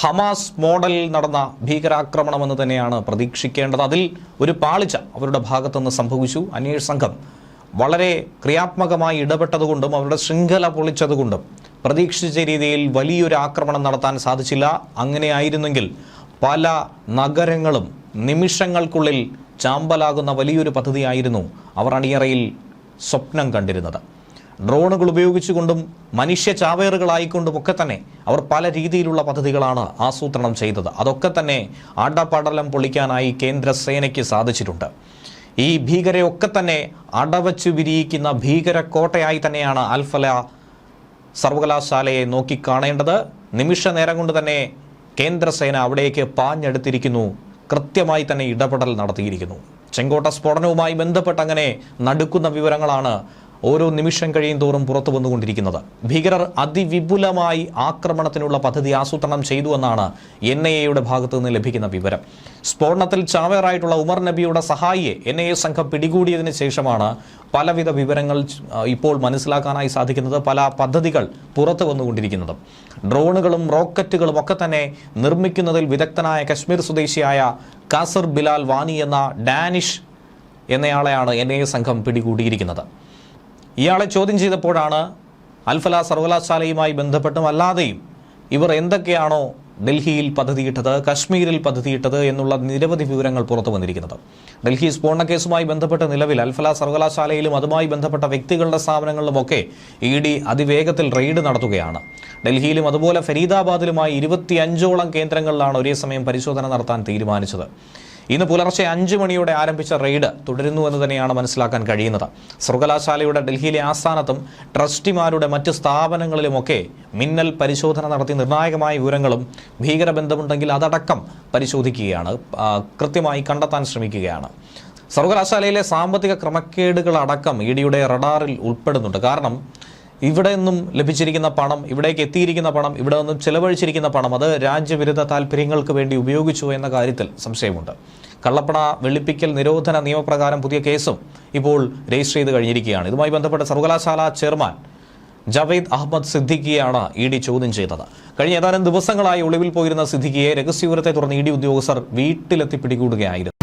Hamas മോഡലിൽ നടന്ന ഭീകരാക്രമണമെന്ന് തന്നെയാണ് പ്രതീക്ഷിക്കേണ്ടത്. അതിൽ ഒരു പാളിച്ച അവരുടെ ഭാഗത്തുനിന്ന് സംഭവിച്ചു. അന്വേഷണ സംഘം വളരെ ക്രിയാത്മകമായി ഇടപെട്ടതുകൊണ്ടും അവരുടെ ശൃംഖല പൊളിച്ചതുകൊണ്ടും പ്രതീക്ഷിച്ച രീതിയിൽ വലിയൊരു ആക്രമണം നടത്താൻ സാധിച്ചില്ല. അങ്ങനെയായിരുന്നെങ്കിൽ പല നഗരങ്ങളും നിമിഷങ്ങൾക്കുള്ളിൽ ചാമ്പലാകുന്ന വലിയൊരു പദ്ധതിയായിരുന്നു അവർ അണിയറയിൽ സ്വപ്നം കണ്ടിരുന്നത്. ഡ്രോണുകൾ ഉപയോഗിച്ചുകൊണ്ടും മനുഷ്യ ചാവേറുകളായിക്കൊണ്ടും ഒക്കെ തന്നെ അവർ പല രീതിയിലുള്ള പദ്ധതികളാണ് ആസൂത്രണം ചെയ്തത്. അതൊക്കെ തന്നെ ആടപടലം പൊളിക്കാനായി കേന്ദ്ര സേനയ്ക്ക് സാധിച്ചിട്ടുണ്ട്. ഈ ഭീകരയൊക്കെ തന്നെ അടവച്ചു വിരിയിക്കുന്ന ഭീകരക്കോട്ടയായി തന്നെയാണ് അൽഫല സർവകലാശാലയെ നോക്കിക്കാണേണ്ടത് നിമിഷ നേരം കൊണ്ട് തന്നെ കേന്ദ്രസേന അവിടേക്ക് പാഞ്ഞെടുത്തിരിക്കുന്നു. കൃത്യമായി തന്നെ ഇടപെടൽ നടത്തിയിരിക്കുന്നു. ചെങ്കോട്ട സ്ഫോടനവുമായി ബന്ധപ്പെട്ട് അങ്ങനെ നടുക്കുന്ന വിവരങ്ങളാണ് ഓരോ നിമിഷം കഴിയും തോറും പുറത്തു വന്നുകൊണ്ടിരിക്കുന്നത്. ഭീകരർ അതിവിപുലമായി ആക്രമണത്തിനുള്ള പദ്ധതി ആസൂത്രണം ചെയ്തു എന്നാണ് എൻ ഐ എയുടെ ഭാഗത്തു നിന്ന് ലഭിക്കുന്ന വിവരം. സ്ഫോടനത്തിൽ ചാവേറായിട്ടുള്ള ഉമർ നബിയുടെ സഹായിയെ എൻ ഐ എ സംഘം പിടികൂടിയതിനു ശേഷമാണ് പലവിധ വിവരങ്ങൾ ഇപ്പോൾ മനസ്സിലാക്കാനായി സാധിക്കുന്നത് പല പദ്ധതികൾ പുറത്തു വന്നുകൊണ്ടിരിക്കുന്നത്. ഡ്രോണുകളും റോക്കറ്റുകളും ഒക്കെ തന്നെ നിർമ്മിക്കുന്നതിൽ വിദഗ്ധനായ കശ്മീർ സ്വദേശിയായ കാസർ ബിലാൽ വാനി എന്ന ഡാനിഷ് എന്നയാളെയാണ് എൻ ഐ എ സംഘം പിടികൂടിയിരിക്കുന്നത്. ഇയാളെ ചോദ്യം ചെയ്തപ്പോഴാണ് അൽഫല സർവകലാശാലയുമായി ബന്ധപ്പെട്ടും അല്ലാതെയും ഇവർ എന്തൊക്കെയാണോ ഡൽഹിയിൽ പദ്ധതിയിട്ടത് കശ്മീരിൽ പദ്ധതിയിട്ടത് എന്നുള്ള നിരവധി വിവരങ്ങൾ പുറത്തു വന്നിരിക്കുന്നത്. ഡൽഹി സ്ഫോടന കേസുമായി ബന്ധപ്പെട്ട നിലവിൽ അൽഫല സർവകലാശാലയിലും അതുമായി ബന്ധപ്പെട്ട വ്യക്തികളുടെ സ്ഥാപനങ്ങളിലുമൊക്കെ ഇ ഡി അതിവേഗത്തിൽ റെയ്ഡ് നടത്തുകയാണ്. ഡൽഹിയിലും അതുപോലെ ഫരീദാബാദിലുമായി ഇരുപത്തിയഞ്ചോളം കേന്ദ്രങ്ങളിലാണ് ഒരേ സമയം പരിശോധന നടത്താൻ തീരുമാനിച്ചത്. ഇന്ന് പുലർച്ചെ അഞ്ചു മണിയോടെ ആരംഭിച്ച റെയ്ഡ് തുടരുന്നു എന്ന് തന്നെയാണ് മനസ്സിലാക്കാൻ കഴിയുന്നത്. സർവകലാശാലയുടെ ഡൽഹിയിലെ ആസ്ഥാനത്തും ട്രസ്റ്റിമാരുടെ മറ്റ് സ്ഥാപനങ്ങളിലുമൊക്കെ മിന്നൽ പരിശോധന നടത്തി നിർണായകമായ വിവരങ്ങളും ഭീകരബന്ധമുണ്ടെങ്കിൽ അതടക്കം പരിശോധിക്കുകയാണ് കൃത്യമായി കണ്ടെത്താൻ ശ്രമിക്കുകയാണ്. സർവകലാശാലയിലെ സാമ്പത്തിക ക്രമക്കേടുകളടക്കം ഇ ഡിയുടെ റഡാറിൽ ഉൾപ്പെടുന്നുണ്ട്. കാരണം ഇവിടെ നിന്നും ലഭിച്ചിരിക്കുന്ന പണം ഇവിടേക്ക് എത്തിയിരിക്കുന്ന പണം ഇവിടെ നിന്നും ചെലവഴിച്ചിരിക്കുന്ന പണം അത് രാജ്യവിരുദ്ധ താല്പര്യങ്ങൾക്ക് വേണ്ടി ഉപയോഗിച്ചു എന്ന കാര്യത്തിൽ സംശയമുണ്ട്. കള്ളപ്പണ വെളുപ്പിക്കൽ നിരോധന നിയമപ്രകാരം പുതിയ കേസും ഇപ്പോൾ രജിസ്റ്റർ ചെയ്ത് കഴിഞ്ഞിരിക്കുകയാണ്. ഇതുമായി ബന്ധപ്പെട്ട സർവകലാശാല ചെയർമാൻ ജവേദ് അഹമ്മദ് സിദ്ദിഖിയാണ് ഇ ഡി ചോദ്യം ചെയ്തത്. കഴിഞ്ഞ ഏതാനും ദിവസങ്ങളായി ഒളിവിൽ പോയിരുന്ന സിദ്ദിഖിയെ രഹസ്യവിവരത്തെ തുടർന്ന് ഇ ഡി ഉദ്യോഗസ്ഥർ വീട്ടിലെത്തി പിടികൂടുകയായിരുന്നു.